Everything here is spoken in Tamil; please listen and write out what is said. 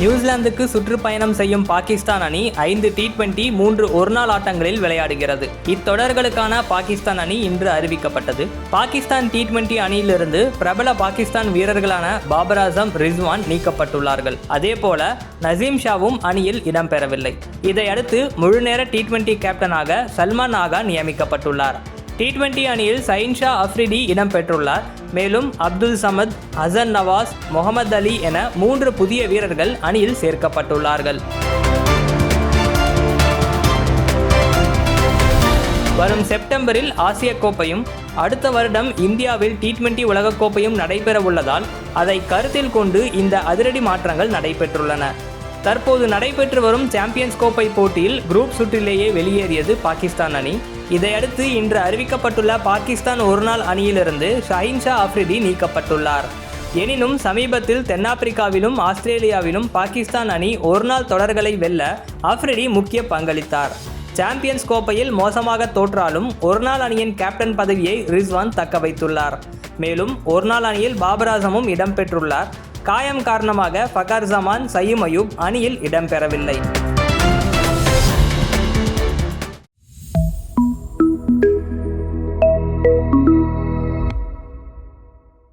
நியூசிலாந்துக்கு சுற்றுப்பயணம் செய்யும் பாகிஸ்தான் அணி ஐந்து டி டுவெண்டி மூன்று ஒருநாள் ஆட்டங்களில் விளையாடுகிறது. இத்தொடர்களுக்கான பாகிஸ்தான் அணி இன்று அறிவிக்கப்பட்டது. பாகிஸ்தான் டி டுவெண்டி அணியிலிருந்து பிரபல பாகிஸ்தான் வீரர்களான பாபர் ஆசம் ரிஸ்வான் நீக்கப்பட்டுள்ளார்கள். அதேபோல நசீம் ஷாவும் அணியில் இடம்பெறவில்லை. இதையடுத்து முழுநேர டி டுவெண்டி கேப்டனாக சல்மான் ஆகா நியமிக்கப்பட்டுள்ளார். டி டுவெண்டி அணியில் சயின்ஷா அஃப்ரிடி இடம்பெற்றுள்ளார். மேலும் அப்துல் சமத் ஹசன் நவாஸ் முகமது அலி என மூன்று புதிய வீரர்கள் அணியில் சேர்க்கப்பட்டுள்ளார்கள். வரும் செப்டம்பரில் ஆசிய கோப்பையும் அடுத்த வருடம் இந்தியாவில் டி டுவெண்டி உலகக்கோப்பையும் நடைபெற உள்ளதால் அதை கருத்தில் கொண்டு இந்த அதிரடி மாற்றங்கள் நடைபெற்றுள்ளன. தற்போது நடைபெற்று வரும் சாம்பியன்ஸ் கோப்பை போட்டியில் குரூப் சுற்றிலேயே வெளியேறியது பாகிஸ்தான் அணி. இதையடுத்து இன்று அறிவிக்கப்பட்டுள்ள பாகிஸ்தான் ஒருநாள் அணியிலிருந்து ஷஹீன் ஷா நீக்கப்பட்டுள்ளார். எனினும் சமீபத்தில் தென்னாப்பிரிக்காவிலும் ஆஸ்திரேலியாவிலும் பாகிஸ்தான் அணி ஒருநாள் தொடர்களை வெல்ல அஃப்ரிடி முக்கிய பங்களித்தார். சாம்பியன்ஸ் கோப்பையில் மோசமாக தோற்றாலும் ஒருநாள் அணியின் கேப்டன் பதவியை ரிஸ்வான் தக்க வைத்துள்ளார் மேலும் ஒருநாள் அணியில் பாபர் ஆசமும் இடம்பெற்றுள்ளார். காயம் காரணமாக ஃபகார் ஜமான் சயீம் அயூப் அணியில் இடம்பெறவில்லை.